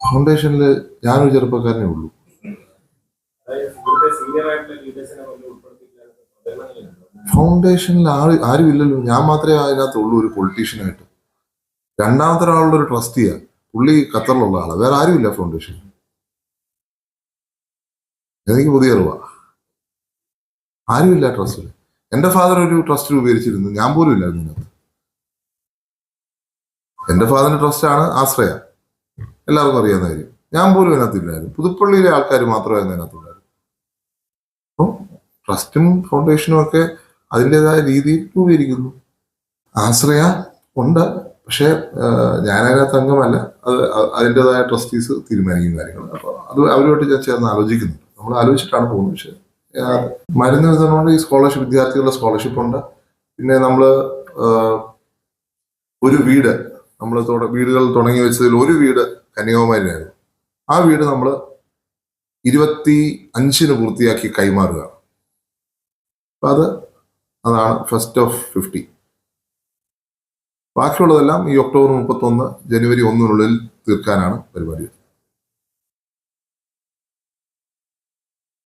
ഫൗണ്ടേഷനിൽ ഞാനൊരു ചെറുപ്പക്കാരനേ ഉള്ളൂ. ഫൗണ്ടേഷനിൽ ആര് ആരും ഇല്ലല്ലോ ഞാൻ മാത്രമേ അതിനകത്തുള്ളൂ ഒരു പൊളിറ്റീഷ്യനായിട്ട് രണ്ടാമത്തെ ഒരാളുടെ ഒരു ട്രസ്റ്റിയാ പുള്ളി ഖത്തറിലുള്ള ആളാണ് വേറെ ആരുമില്ല ഫൗണ്ടേഷൻ എനിക്ക് പുതിയ അറിവാ. ആരുമില്ല ട്രസ്റ്റിൽ എന്റെ ഫാദർ ഒരു ട്രസ്റ്റ് രൂപീകരിച്ചിരുന്നു. ഞാൻ പോലും ഇല്ലായിരുന്നു ഇതിനകത്ത്. എന്റെ ഫാദറിന്റെ ട്രസ്റ്റാണ് ആശ്രയ. എല്ലാവർക്കും അറിയാവുന്ന കാര്യം. ഞാൻ പോലും അതിനകത്തില്ലായിരുന്നു. പുതുപ്പള്ളിയിലെ ആൾക്കാർ മാത്രമായിരുന്നു അതിനകത്തുണ്ടായിരുന്നു അപ്പം ട്രസ്റ്റും ഫൗണ്ടേഷനും ഒക്കെ അതിന്റെതായ രീതിയിൽ രൂപീകരിക്കുന്നു. ആശ്രയ ഉണ്ട്. പക്ഷേ ഞാനതിനകത്ത് അംഗമല്ല. അത് അതിന്റെതായ ട്രസ്റ്റീസ് തീരുമാനിക്കുന്ന കാര്യങ്ങൾ. അപ്പോൾ അത് അവരുമായിട്ട് ഞാൻ ചേർന്ന് ആലോചിക്കുന്നു. നമ്മൾ ആലോചിച്ചിട്ടാണ് പോകുന്നത്. പക്ഷേ മരുന്ന് വിതരണമുണ്ട് ഈ സ്കോളർഷിപ്പ് വിദ്യാർത്ഥികളുടെ സ്കോളർഷിപ്പ് ഉണ്ട്. പിന്നെ നമ്മൾ ഒരു വീട് നമ്മൾ വീടുകൾ തുടങ്ങി വെച്ചതിൽ ഒരു വീട് കന്യാകുമാരിയായിരുന്നു ആ വീട് നമ്മൾ ഇരുപത്തി അഞ്ചിന് പൂർത്തിയാക്കി കൈമാറുക. അപ്പൊ അത് അതാണ് ഫസ്റ്റ് ഓഫ് ഫിഫ്റ്റി ബാക്കിയുള്ളതെല്ലാം ഈ ഒക്ടോബർ മുപ്പത്തൊന്ന് ജനുവരി ഒന്നിനുള്ളിൽ തീർക്കാനാണ് പരിപാടി.